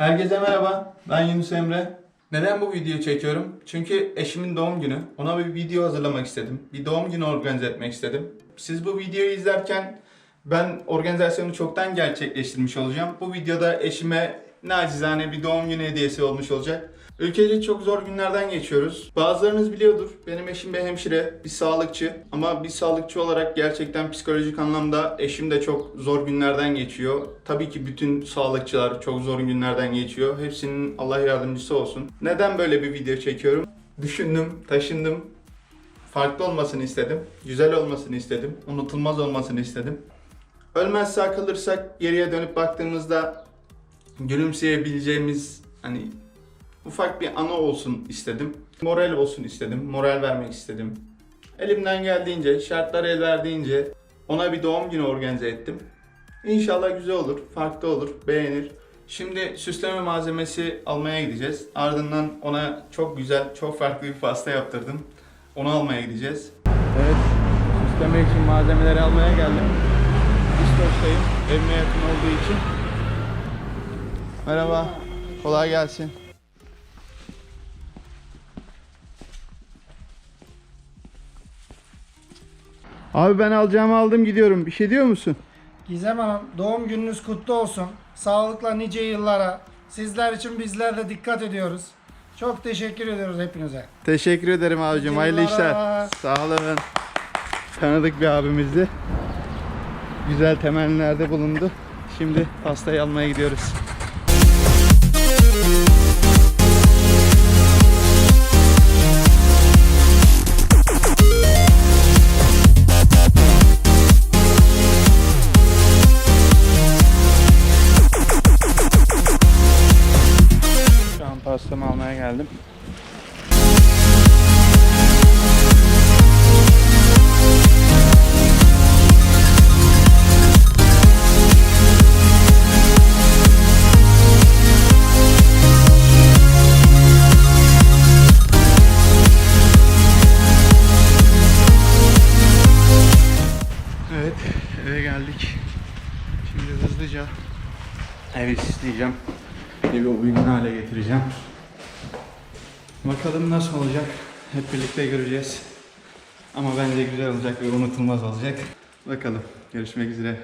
Herkese merhaba. Ben Yunus Emre. Neden bu videoyu çekiyorum? Çünkü eşimin doğum günü. Ona bir video hazırlamak istedim. Bir doğum günü organize etmek istedim. Siz bu videoyu izlerken ben organizasyonu çoktan gerçekleştirmiş olacağım. Bu videoda eşime nacizane bir doğum günü hediyesi olmuş olacak. Ülkece çok zor günlerden geçiyoruz. Bazılarınız biliyordur. Benim eşim bir hemşire, bir sağlıkçı. Ama bir sağlıkçı olarak gerçekten psikolojik anlamda eşim de çok zor günlerden geçiyor. Tabii ki bütün sağlıkçılar çok zor günlerden geçiyor. Hepsinin Allah yardımcısı olsun. Neden böyle bir video çekiyorum? Düşündüm, taşındım. Farklı olmasını istedim. Güzel olmasını istedim. Unutulmaz olmasını istedim. Ölmez sağ kalırsak geriye dönüp baktığımızda gülümseyebileceğimiz hani ufak bir anı olsun istedim. Moral olsun istedim. Moral vermek istedim. Elimden geldiğince, şartlar el verdiğince ona bir doğum günü organize ettim. İnşallah güzel olur, farklı olur, beğenir. Şimdi süsleme malzemesi almaya gideceğiz. Ardından ona çok güzel, çok farklı bir pasta yaptırdım. Onu almaya gideceğiz. Evet, süsleme için malzemeleri almaya geldim. İstoç'tayım, evime yakın olduğu için. Merhaba, kolay gelsin. Abi ben alacağımı aldım gidiyorum. Bir şey diyor musun? Gizem Hanım doğum gününüz kutlu olsun. Sağlıkla nice yıllara. Sizler için bizler de dikkat ediyoruz. Çok teşekkür ediyoruz hepinize. Teşekkür ederim abicim. Hayırlı işler. Sağ olun. Tanıdık bir abimizdi. Güzel temennilerde bulundu. Şimdi pastayı almaya gidiyoruz. Pastamı almaya geldim. Evet, eve geldik. Şimdi hızlıca evi süsleyeceğim. Evi uygun hale getireceğim. Bakalım nasıl olacak. Hep birlikte göreceğiz. Ama bence güzel olacak ve unutulmaz olacak. Bakalım. Görüşmek üzere.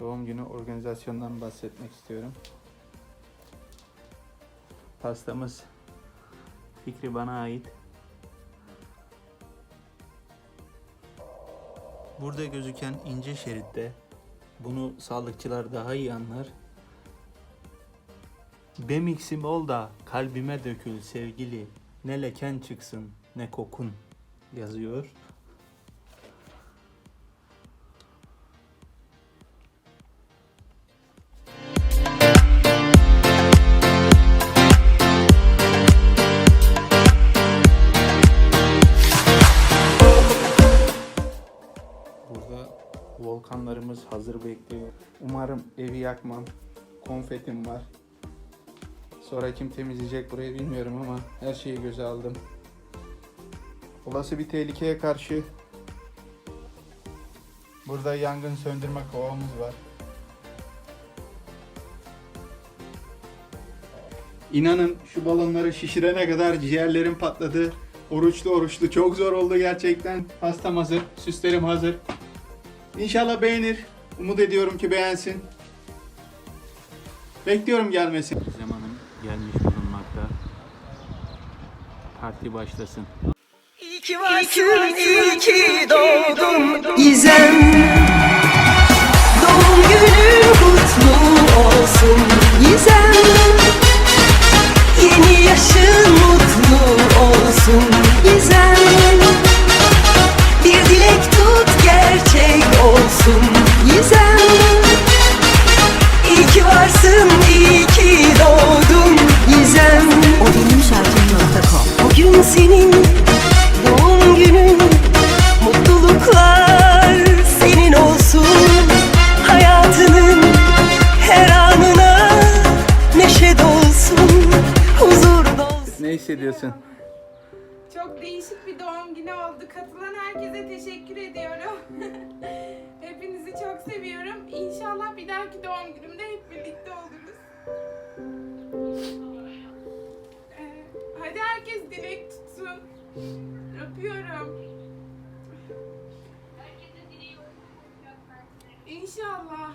Doğum günü organizasyondan bahsetmek istiyorum. Pastamız fikri bana ait. Burada gözüken ince şeritte bunu sağlıkçılar daha iyi anlar. Bemixim ol da kalbime dökül sevgili. Ne leken çıksın ne kokun yazıyor. Burada volkanlarımız hazır bekliyor. Umarım evi yakmam. Konfetim var. Sonra kim temizleyecek burayı bilmiyorum ama her şeyi göze aldım. Olası bir tehlikeye karşı burada yangın söndürme kovamız var. İnanın şu balonları şişirene kadar ciğerlerim patladı. Oruçlu oruçlu çok zor oldu gerçekten. Pastam hazır, süslerim hazır. İnşallah beğenir. Umut ediyorum ki beğensin. Bekliyorum gelmesini. Zamanım gelmiş bulunmakta. Parti başlasın. İyi ki varsın, iyi ki doğdun Gizem Doğum günün kutlu olsun Gizem Yeni yaşın mutlu olsun Gizem hissediyorsun? Çok değişik bir doğum günü oldu. Katılan herkese teşekkür ediyorum. Hepinizi çok seviyorum. İnşallah bir dahaki doğum günümde hep birlikte oluruz. Ee, hadi herkes dilek tutsun. Öpüyorum. İnşallah.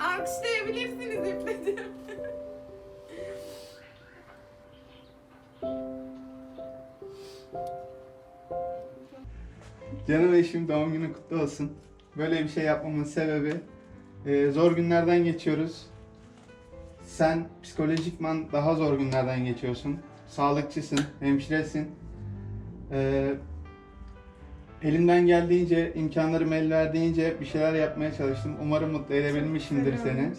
Alkışlayabilirsiniz üfledim. Canım eşim doğum günü kutlu olsun. Böyle bir şey yapmamın sebebi e, zor günlerden geçiyoruz. Sen psikolojikman daha zor günlerden geçiyorsun. Sağlıkçısın, hemşiresin. E, elimden geldiğince, imkanlarım el verdiğince bir şeyler yapmaya çalıştım. Umarım mutlu edebilmişimdir seni.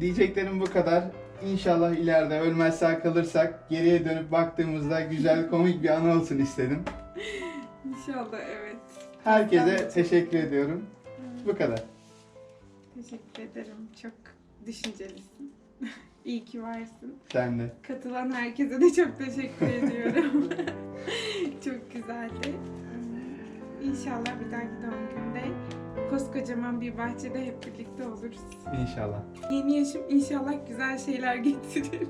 Diyeceklerim bu kadar. İnşallah ileride ölmez sağ kalırsak geriye dönüp baktığımızda güzel komik bir anı olsun istedim. İnşallah evet. Herkese teşekkür ediyorum. Bu kadar. Teşekkür ederim. Çok düşüncelisin. İyi ki varsın. Sen de. Katılan herkese de çok teşekkür ediyorum. çok güzeldi. İnşallah bir dahaki doğum gününde koskocaman bir bahçede hep birlikte oluruz. İnşallah. Yeni yaşım inşallah güzel şeyler getirir.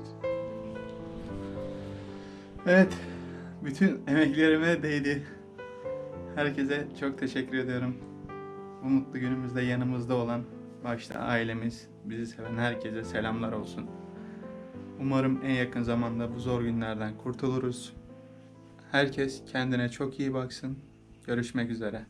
Evet. Bütün emeklerime değdi. Herkese çok teşekkür ediyorum. Bu mutlu günümüzde yanımızda olan başta ailemiz, bizi seven herkese selamlar olsun. Umarım en yakın zamanda bu zor günlerden kurtuluruz. Herkes kendine çok iyi baksın. Görüşmek üzere.